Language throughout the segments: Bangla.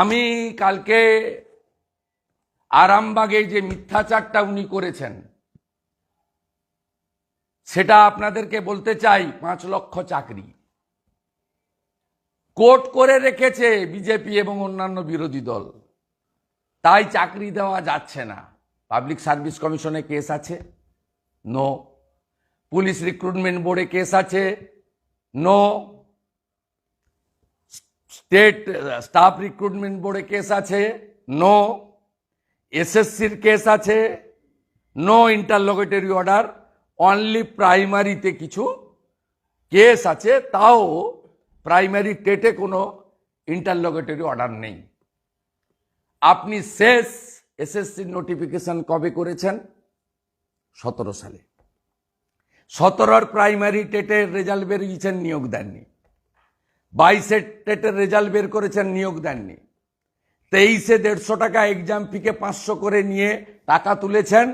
আমি কালকে আরামবাগে যে মিথ্যাচারটা উনি করেছেন, সেটা আপনাদেরকে বলতে চাই, পাঁচ লক্ষ চাকরি। কোট করে রেখেছে বিজেপি এবং অন্যান্য বিরোধী দল। তাই চাকরি দেওয়া যাচ্ছে না। পাবলিক সার্ভিস কমিশনে কেস আছে? নো। পুলিশ রিক্রুটমেন্ট বোর্ডে কেস আছে? নো। স্টেট স্টাফ রিক্রুটমেন্ট বোর্ডে কেস আছে নো এসএসসির কেস আছে নো ইন্টারলোগেটরি অর্ডার অনলি প্রাইমারিতে কিছু কেস আছে, তাও প্রাইমারি টেটে কোনো ইন্টারলোগেটরি অর্ডার নেই। আপনি শেষ এসএসসির নোটিফিকেশন কবে করেছেন? সতেরো সালে। সতেরোর প্রাইমারি টেটের রেজাল্ট বেরিয়েছেন, নিয়োগ দেননি। বাইশে টেটের রেজাল্ট বের করেছেন, নিয়োগ দেননি। তেইশে দেড়শো টাকা এক্সাম ফিকে পাঁচশো করে নিয়ে টাকা তুলেছেন।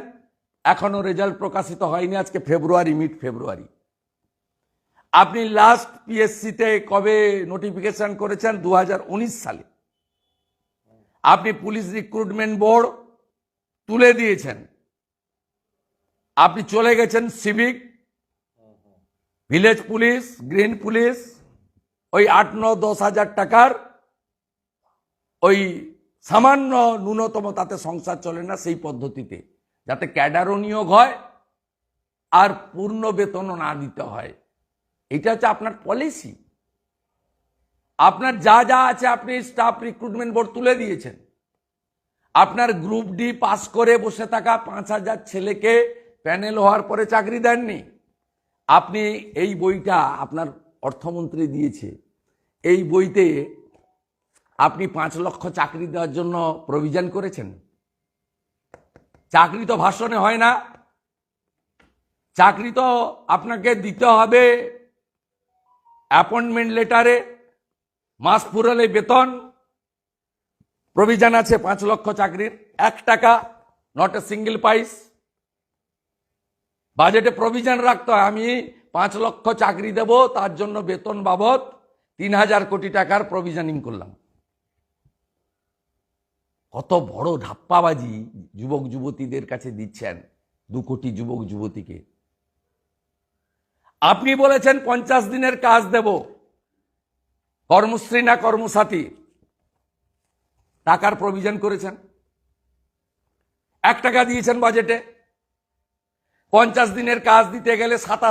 এখনও রেজাল্ট প্রকাশিত হয়নি, আজকে ফেব্রুয়ারি, মিড ফেব্রুয়ারি। আপনি লাস্ট পিএসসিতে কবে নোটিফিকেশন করেছেন? দু হাজার উনিশ সালে। আপনি পুলিশ রিক্রুটমেন্ট বোর্ড তুলে দিয়েছেন। আপনি চলে গেছেন civic village police green police ওই আট, ন, দশ হাজার টাকার ওই সামান্য ন্যূনতম তাতে সংসার চলে না সেই পদ্ধতিতে, যাতে ক্যাডারও নিয়োগ হয় আর পূর্ণ বেতনও না দিতে হয়। এটা হচ্ছে আপনার পলিসি আপনার যা যা আছে আপনি স্টাফ রিক্রুটমেন্ট বোর্ড তুলে দিয়েছেন। আপনার গ্রুপ ডি পাস করে বসে থাকা পাঁচ হাজার ছেলেকে প্যানেল হওয়ার পরে চাকরি দেননি। আপনি এই বইটা আপনার অর্থমন্ত্রী দিয়েছে। এই বইতে আপনি পাঁচ লক্ষ চাকরি দেওয়ার জন্য প্রভিজন করেছেন। চাকরি তো ভাষণে হয় না। চাকরি তো আপনাকে দিতে হবে অ্যাপয়েন্টমেন্ট লেটারে মাস পুরালে বেতন প্রভিজন আছে পাঁচ লক্ষ চাকরির, এক টাকা নট এ সিঙ্গেল পাইস বাজেটে প্রভিজন রাখতে হয়। আমি পাঁচ লক্ষ চাকরি দেব, তার জন্য বেতন বাবদ তিন হাজার কোটি টাকার প্রভিজনিং করলাম। কত বড় ধাপ্পাবাজি যুবক যুবতীদের কাছে দিচ্ছেন দু কোটি যুবক যুবতীকে। আপনি বলেছেন পঞ্চাশ দিনের কাজ দেব, কর্মশ্রী না কর্মসাথী, টাকার প্রভিজন করেছেন। এক টাকা দিয়েছেন বাজেটে পঞ্চাশ দিনের কাজ দিতে গেলে সাতাশ